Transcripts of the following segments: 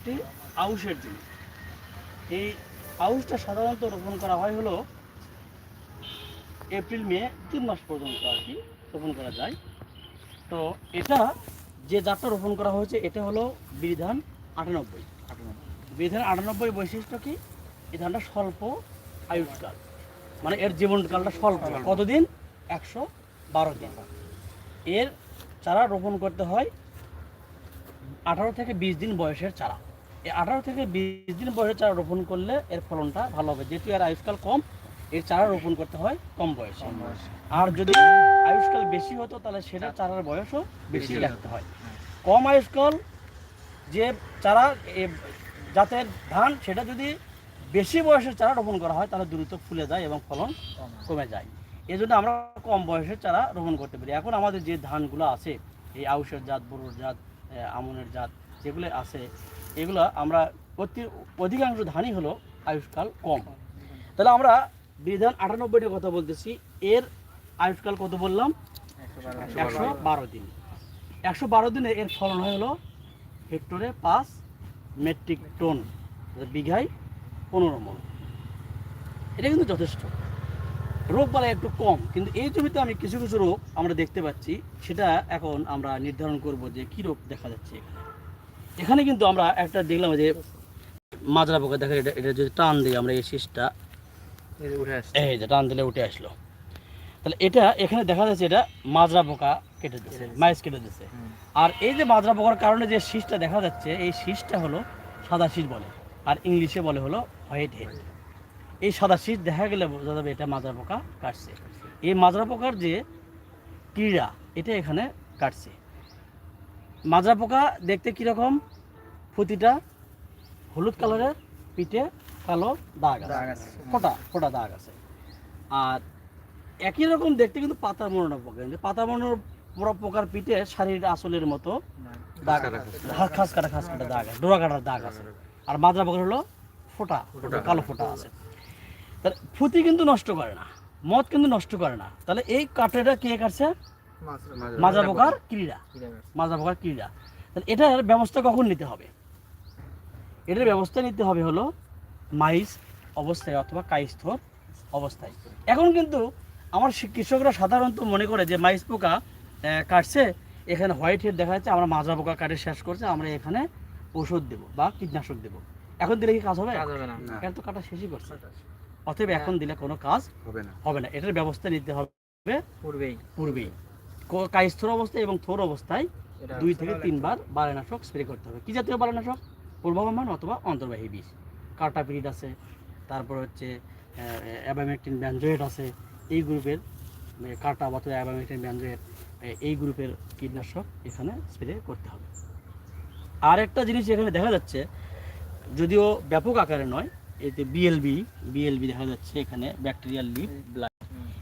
একটি আউশের জিনিস। এই আউশটা সাধারণত রোপণ করা হয় হলো এপ্রিল মে তিন মাস পর্যন্ত আর কি রোপণ করা যায়। তো এটা যে জাতটা রোপণ করা হয়েছে এটা হলো বিধান আটানব্বই। বিধান আটানব্বই বৈশিষ্ট্য কি? এই ধানটা স্বল্প আয়ুষ্কাল। মানে এর জীবনকালটা স্বল্প। কতদিন? একশো বারো দিন। এর চারা রোপণ করতে হয় আঠারো থেকে বিশ দিন বয়সের চারা। আঠারো থেকে বিশ দিন বয়সে চারা রোপণ করলে এর ফলনটা ভালো হবে। যেহেতু এর আয়ুষ্কাল কম এর চারা রোপণ করতে হয় কম বয়সে। আর যদি আয়ুষ্কাল বেশি হতো তাহলে সেটা চারার বয়সও বেশি রাখতে হয়। কম আয়ুষ্কাল যে চারা জাতের ধান সেটা যদি বেশি বয়সের চারা রোপণ করা হয় তাহলে দ্রুত ফুলে যায় এবং ফলন কমে যায়। এই জন্য আমরা কম বয়সের চারা রোপণ করতে পারি। এখন আমাদের যে ধানগুলো আছে এই আউশের জাত বড়ুর জাত আমনের জাত যেগুলো আছে এগুলো আমরা অতি অধিকাংশ ধানই হলো আয়ুষ্কাল কম। তাহলে আমরা বিধান আটানব্বইটা কথা বলতেছি, এর আয়ুষ্কাল কত বললাম? একশো বারো দিন। একশো বারো দিনে এর ফলন হলো হেক্টরে পাঁচ মেট্রিক টন বিঘায় পনেরো মন। এটা কিন্তু যথেষ্ট। রোগ বালা একটু কম, কিন্তু এই জমিতে আমি কিছু কিছু রোগ আমরা দেখতে পাচ্ছি, সেটা এখন আমরা নির্ধারণ করব যে কি রোগ দেখা যাচ্ছে এখানে। এখানে কিন্তু আমরা একটা দেখলাম যে মাজরা পোকা দেখা এটা এটা যদি টান দিই আমরা এই শীষটা উঠে এই যে টান দিলে উঠে আসলো। তাহলে এটা এখানে দেখা যাচ্ছে এটা মাজরা পোকা কেটে দিচ্ছে মাইস কেটে দিচ্ছে আর এই যে মাজরা পোকার কারণে যে শীষটা দেখা যাচ্ছে এই শীষটা হলো সাদা শীষ বলে আর ইংলিশে বলে হলো হোয়াইট হেড। এই সাদা শীষ দেখা গেলে বোঝা যাবে এটা মাজরা পোকা কাটছে। এই মাজরা পোকার যে ক্রীড়া এটা এখানে কাটছে। মাজরা পোকা দেখতে কীরকম? ফুতিটা হলুদ কালারের পিঠে কালো দাগ আছে। ফোটা ফোটা দাগ আছে। আর একই রকম দেখতে কিন্তু পাতা মরনা পোকা। কিন্তু পাতা মরনা পোকার পিঠে শাড়ির আসলের মতো দাগ। খাস কাটা খাস কাটা দাগ আছে ডোরা কাটার দাগ আছে। আর মাজরা পোকার হলো ফোটা। কালো ফোটা আছে। তাহলে ফুতি কিন্তু নষ্ট করে না মদ কিন্তু নষ্ট করে না। তাহলে এই কাঠেটা কে কাটছে? মাজরা পোকার ক্রীড়া। মাজরা পোকার ক্রীড়া। তাহলে এটার ব্যবস্থা কখন নিতে হবে? এটার ব্যবস্থা নিতে হবে হলো মাইস অবস্থায় অথবা কাইস্থর অবস্থায়। এখন কিন্তু আমার কৃষকরা সাধারণত মনে করে যে মাইস পোকা কাটছে এখানে হোয়াইট হেড দেখা যাচ্ছে আমরা মাজরা পোকা কাটে শেষ করছে আমরা এখানে ওষুধ দেবো বা কীটনাশক দেবো। এখন দিলে কি কাজ হবে? কাজ হবে এখন তো কাটা শেষই করছে। অতএব এখন দিলে কোনো কাজ হবে না। হবে না। এটার ব্যবস্থা নিতে হবে পূর্বেই। পূর্বেই। ক- অবস্থায় এবং থোর অবস্থায় দুই থেকে তিনবার বালানাশক স্প্রে করতে হবে। কী জাতীয় বালানাশক? পূর্বাবমান অথবা অন্তর্বাহী বিষ কার্টাপিরিড আছে তারপর হচ্ছে অ্যাবামেকটিন ব্যানজয়েট আছে এই গ্রুপের মানে কার্টা অথবা অ্যাবামেকটিন ব্যানজয়েট এই গ্রুপের কীটনাশক এখানে স্প্রে করতে হবে। আর একটা জিনিস এখানে দেখা যাচ্ছে যদিও ব্যাপক আকারে নয় এতে বিএলবি বিএলবি দেখা যাচ্ছে এখানে ব্যাকটেরিয়াল লিপ ব্লাড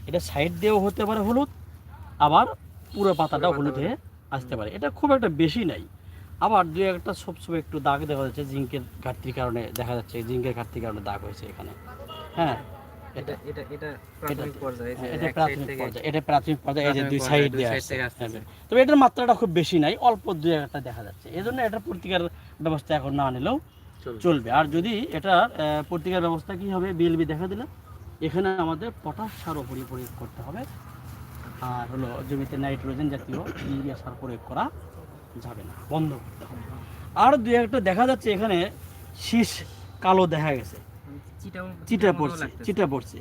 এটা সাইড দিয়েও হতে পারে হলুদ আবার পুরো পাতাটা হলুদ হয়ে আসতে পারে। এটা খুব একটা বেশি নাই। আবার দু একটা সবসময় একটু দাগ দেখা যাচ্ছে জিঙ্কের ঘাটতির কারণে দেখা যাচ্ছে জিঙ্কের ঘাটতির কারণে দাগ হয়েছে এখানে। হ্যাঁ? এটা এটা এটা প্রাথমিক পর্যায়ে হ্যাঁ, এটা প্রাথমিক পর্যায়ে এটা প্রাথমিক পর্যায়ে এই যে দুই সাইড দিয়ে আসছে। থেকে আসতেছে। হ্যাঁ, তবে এটার মাত্রাটা খুব বেশি নাই অল্প দুই একটা দেখা যাচ্ছে। এই জন্য এটা প্রতিকার ব্যবস্থা এখন না নিলেও চলবে। আর যদি এটা প্রতিকার ব্যবস্থা কি হবে? বিএলবি দেখা দিলে এখানে আমাদের পটাশ সার উপরে প্রয়োগ করতে হবে। আর হলো জমিতে নাইট্রোজেন জাতীয় ইউরিয়া সার প্রয়োগ করা যাবে না বন্ধ করতে হবে। আর দু একটা দেখা যাচ্ছে এখানে শীষ কালো দেখা গেছে। চিটা পড়ছে। চিটা পড়ছে।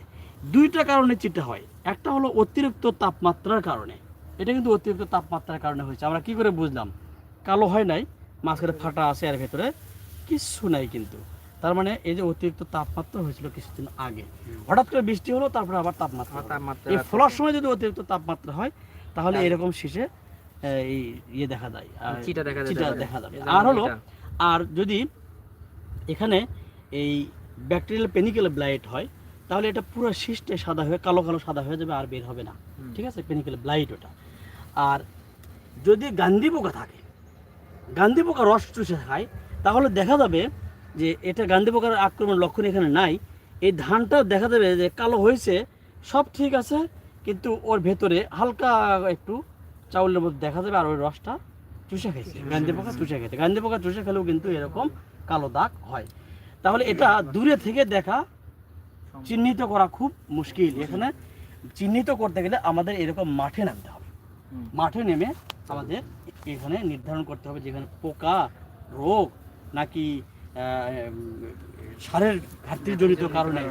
দুইটা কারণে চিটা হয়। একটা হলো অতিরিক্ত তাপমাত্রার কারণে। এটা কিন্তু অতিরিক্ত তাপমাত্রার কারণে হয়েছে। আমরা কি করে বুঝলাম? কালো হয় নাই মাঝখানে ফাটা আছে এর ভেতরে কিচ্ছু নাই কিন্তু। তার মানে এই যে অতিরিক্ত তাপমাত্রা হয়েছিল কিছুদিন আগে। হঠাৎ করে বৃষ্টি হলো তারপরে আবার তাপমাত্রা তাপমাত্রা এই ফলার সময় যদি অতিরিক্ত তাপমাত্রা হয় তাহলে এরকম শীষে এই ইয়ে দেখা যায়। চিটা দেখা চিটা দেখা যাবে। আর হলো আর যদি এখানে এই ব্যাকটেরিয়াল পেনিকেল ব্লাইট হয় তাহলে এটা পুরো শীষটে সাদা হয়ে কালো কালো সাদা হয়ে যাবে আর বের হবে না। ঠিক আছে? পেনিকেল ব্লাইট ওটা। আর যদি গান্ধী পোকা থাকে গান্ধী পোকা রস চুষে খায় তাহলে দেখা যাবে যে এটা গান্ধী পোকার আক্রমণ লক্ষণ এখানে নাই। এই ধানটাও দেখা যাবে যে কালো হয়েছে সব ঠিক আছে কিন্তু ওর ভেতরে হালকা একটু চাউলের মধ্যে দেখা যাবে আর ওই রসটা চুষে খেয়েছে গান্ধী পোকা চুষে খেতে গান্ধী পোকা চুষে খেলেও কিন্তু এরকম কালো দাগ হয়। তাহলে এটা দূরে থেকে দেখা চিহ্নিত করা খুব মুশকিল। এখানে চিহ্নিত করতে গেলে আমাদের এরকম মাঠে নামতে হবে। মাঠে নেমে আমাদের এখানে নির্ধারণ করতে হবে যেখানে পোকা রোগ নাকি সারের ঘাটতির জনিত কারণে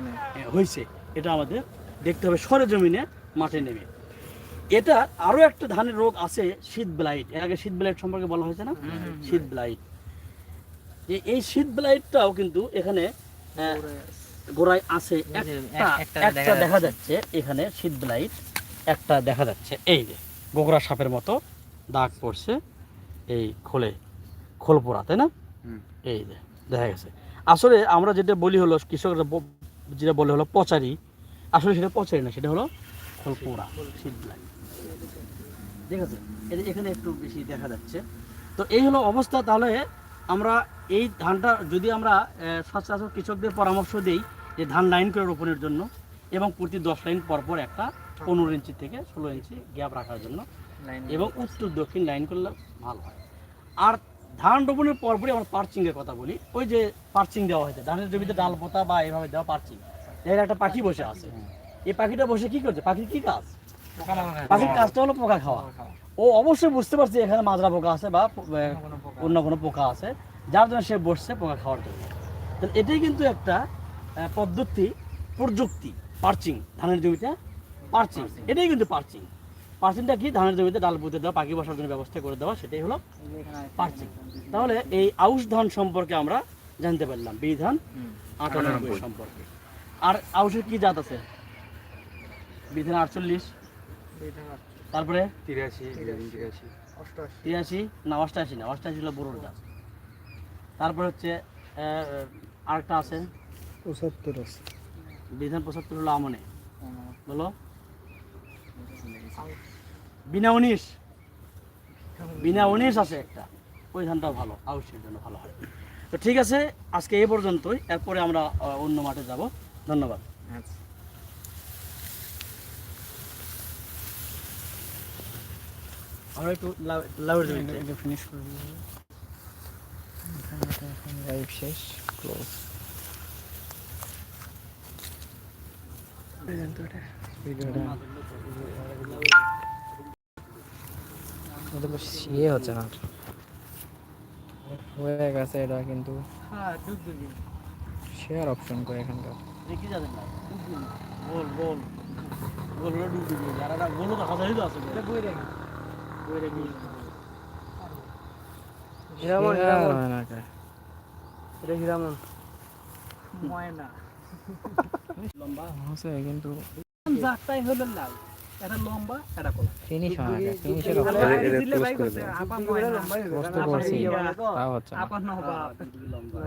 হয়েছে। এটা আমাদের দেখতে হবে। সরে জমিনে মাঠে নেমে। এটা আরও একটা ধানের রোগ আছে শীত ব্লাইট। এর আগে শীত ব্লাইট সম্পর্কে বলা হয়েছে না। শীত ব্লাইট। যে এই শীত ব্লাইটটাও কিন্তু এখানে গোড়ায় আছে। একটা একটা একটা দেখা দেখা যাচ্ছে। এখানে শীত ব্লাইট। একটা দেখা যাচ্ছে। এই যে গোগরা সাপের মতো দাগ পড়ছে এই খোলে খোল পোড়া তাই না এই যে দেখা গেছে। আসলে আমরা যেটা বলি হলো কৃষকরা যেটা বলে হলো পচারি আসলে সেটা পচারি না সেটা হলো খোল পোড়া শীত ব্লাইট ঠিক আছে? এই যে এখানে একটু বেশি দেখা যাচ্ছে। তো এই হলো অবস্থা তাহলে আমরা এই ধানটা যদি আমরা সচরাচর কৃষকদের পরামর্শ দিই যে ধান লাইন করে রোপণের জন্য এবং প্রতি দশ লাইন পর পর একটা পনেরো ইঞ্চি থেকে ষোলো ইঞ্চি গ্যাপ রাখার জন্য লাইন এবং উত্তর দক্ষিণ লাইন করলে ভালো হয়। আর ধান রোপণের পরপরই আমরা পার্চিংয়ের কথা বলি। ওই যে পার্চিং দেওয়া হয়েছে, ধানের জমিতে ডাল, পোতা বা এভাবে দেওয়া পার্চিং। এর একটা পাখি বসে আছে। এই পাখিটা বসে কি করছে? পাখির কি কাজ? পাখির কাজটা হলো পোকা খাওয়া। ও অবশ্যই বুঝতে পারছে এখানে মাজরা পোকা আছে বা অন্য কোনো পোকা আছে। যার জন্য সে বসছে পোকা খাওয়ার জন্য। তাহলে এটাই কিন্তু একটা পদ্ধতি, প্রযুক্তি, পার্চিং, ধানের জমিতে পার্চিং। এটাই কিন্তু পার্চিং। পার্চিংটা কি? ধানের জমিতে ডাল পুঁতে দেওয়া পাখি বসার জন্য ব্যবস্থা করে দেওয়া সেটাই হলো পার্চিং তাহলে এই আউশ ধান সম্পর্কে আমরা জানতে পারলাম। বি ধান আটানব্বই সম্পর্কে। আর আউশের কি জাত আছে? বি ধান আটচল্লিশ। তারপরে? তিরাশি তিরাশি। না অষ্টাশি না অষ্টাশি হলো বড়োর জাত। তারপরে হচ্ছে আহ, আরেকটা আছে। পঁচাত্তর আছে। বিধান পঁচাত্তর হলো আমনে। বলো? বিনা উনিশ। বিনা উনিশ আছে একটা। ওই ধানটাও ভালো, আউশের জন্য ভালো হয়। তো ঠিক আছে, আজকে এই পর্যন্তই। এরপরে আমরা অন্য মাঠে যাব। ধন্যবাদ। আচ্ছা আমরা একটু লাউ- ফিনিশ লাইভ শেষ ক্লোজ ভিডিওটা এটা তো ইয়ে হচ্ছে না হয়ে গেছে এটা কিন্তু শেয়ার অপশন করে এখানকার গোল তো আছে হিরামন, হিরামন। হয় না কে। এটা হিরামন লম্বা? হচ্ছে কিন্তু জাতটাই হলো লাল। এটা লম্বা এটা কলা। ফিনিশ হয় না ফিনিশের অপশন কষ্ট করছি তাও হচ্ছে না। লম্বা